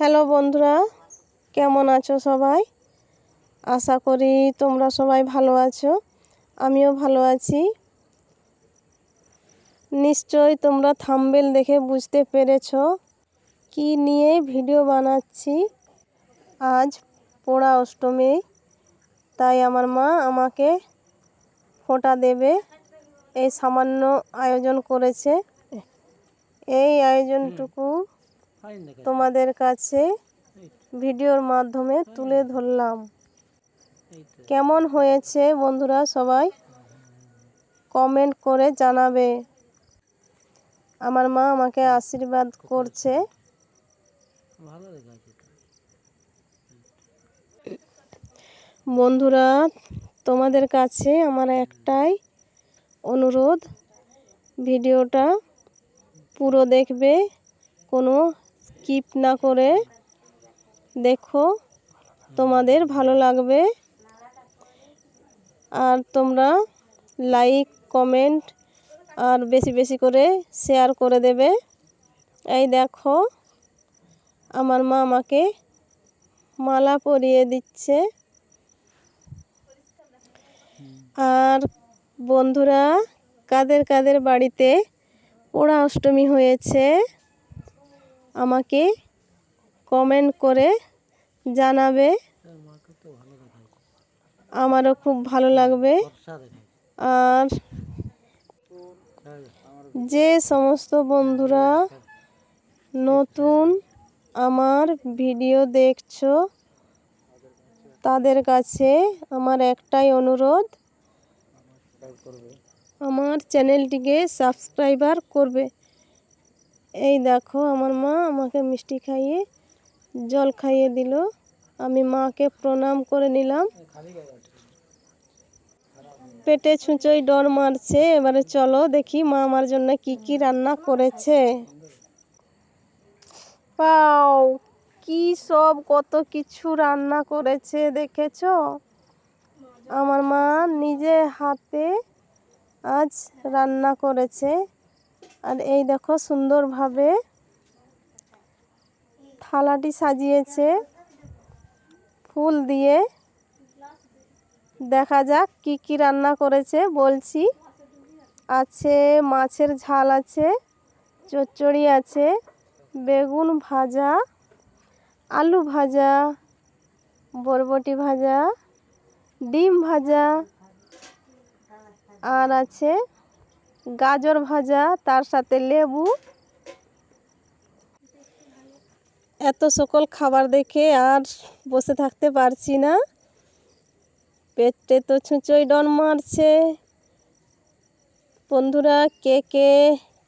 Hello বন্ধুরা, কেমন আছো সবাই? আশা করি তোমরা সবাই ভালো আছো, আমিও ভালো আছি। নিশ্চয় তোমরা থাম্বেল দেখে বুঝতে পেরেছ কি নিয়ে ভিডিও বানাচ্ছি। আজ পোড়া অষ্টমী, তাই আমার মা আমাকে ফোঁটা দেবে। এই সামান্য আয়োজন করেছে। এই আয়োজনটুকু তোমাদের কাছে ভিডিওর মাধ্যমে তুলে ধরলাম। কেমন হয়েছে বন্ধুরা সবাই কমেন্ট করে জানাবে। আমার মা আমাকে আশীর্বাদ করছে। বন্ধুরা, তোমাদের কাছে আমার একটাই অনুরোধ, ভিডিওটা পুরো দেখবে, কোনো স্কিপ না করে দেখো তোমাদের ভালো লাগবে। আর তোমরা লাইক কমেন্ট আর বেশি বেশি করে শেয়ার করে দেবে। এই দেখো আমার মা আমাকে মালা পরিয়ে দিচ্ছে। আর বন্ধুরা, কাদের কাদের বাড়িতে পোড়া অষ্টমী হয়েছে? আমাকে কমেন্ট করে জানাবে। আমারও খুব ভালো লাগবে। আর যে সমস্ত বন্ধুরা নতুন আমার ভিডিও দেখছ, তাদের কাছে আমার একটাই অনুরোধ, আমার চ্যানেলটিকে সাবস্ক্রাইবার করবে। এই দেখো আমার মা আমাকে মিষ্টি খাইয়ে, জল খাইয়ে দিল। আমি মাকে প্রণাম করে নিলাম। পেটে ছুঁচোই ডর মারছে। এবারে চলো দেখি মা আমার জন্য কি কি রান্না করেছে। পাও, কি সব কত কিছু রান্না করেছে দেখেছ? আমার মা নিজে হাতে আজ রান্না করেছে। আর এই দেখো সুন্দরভাবে থালাটি সাজিয়েছে। ফুল দিয়ে। দেখা যাক কি কি রান্না করেছে, বলছি। আছে, মাছের ঝাল আছে, চচ্চড়ি আছে, বেগুন ভাজা, আলু ভাজা, বরবটি ভাজা, ডিম ভাজা, আর আছে গাজর ভাজা, তার সাথে লেবু। এত সকল খাবার দেখে আর বসে থাকতে পারছি না। পেটে তো ছুঁচোই ডন মারছে। বন্ধুরা, কে কে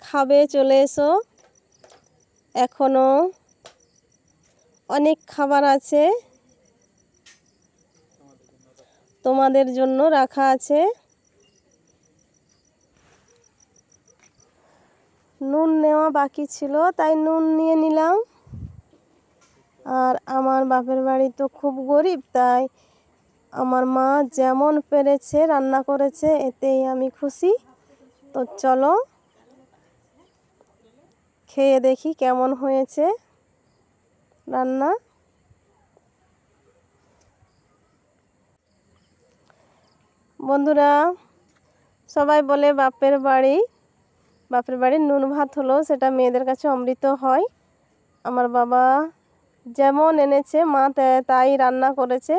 খাবে চলে এসো। এখনও অনেক খাবার আছে। তোমাদের জন্য রাখা আছে। নুন নেওয়া বাকি ছিল, তাই নুন নিয়ে নিলাম। আর আমার বাপের বাড়ি তো খুব গরিব, তাই আমার মা যেমন পেরেছে, রান্না করেছে, এতেই আমি খুশি। তো চলো, খেয়ে দেখি কেমন হয়েছে রান্না। বন্ধুরা, সবাই বলে বাপের বাড়ি। বাপের বাড়ির নুন ভাত হলো, সেটা মেয়েদের কাছে অমৃত হয়। আমার বাবা যেমন এনেছে, মা তাই রান্না করেছে।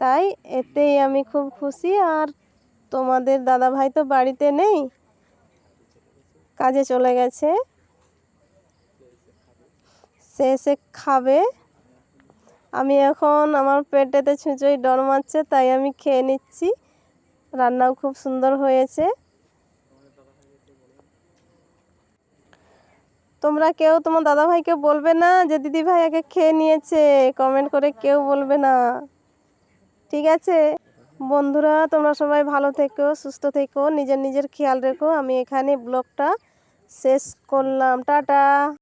তাই এতেই আমি খুব খুশি। আর তোমাদের দাদা ভাই তো বাড়িতে নেই, কাজে চলে গেছে। সে এসে খাবে। আমি এখন আমার পেটেতে ছুঁচোই ডর মারছে, তাই আমি খেয়ে নিচ্ছি। রান্নাও খুব সুন্দর হয়েছে। তোমরা কেউ, তোমার দাদা ভাইকে বলবে না যে দিদি ভাই আগে খেয়ে নিয়েছে? কমেন্ট করে কেউ বলবে না। ঠিক আছে? বন্ধুরা, তোমরা সবাই ভালো থেকো, সুস্থ থেকো, নিজের নিজের খেয়াল রেখো। আমি এখানে ব্লগটা শেষ করলাম। টাটা!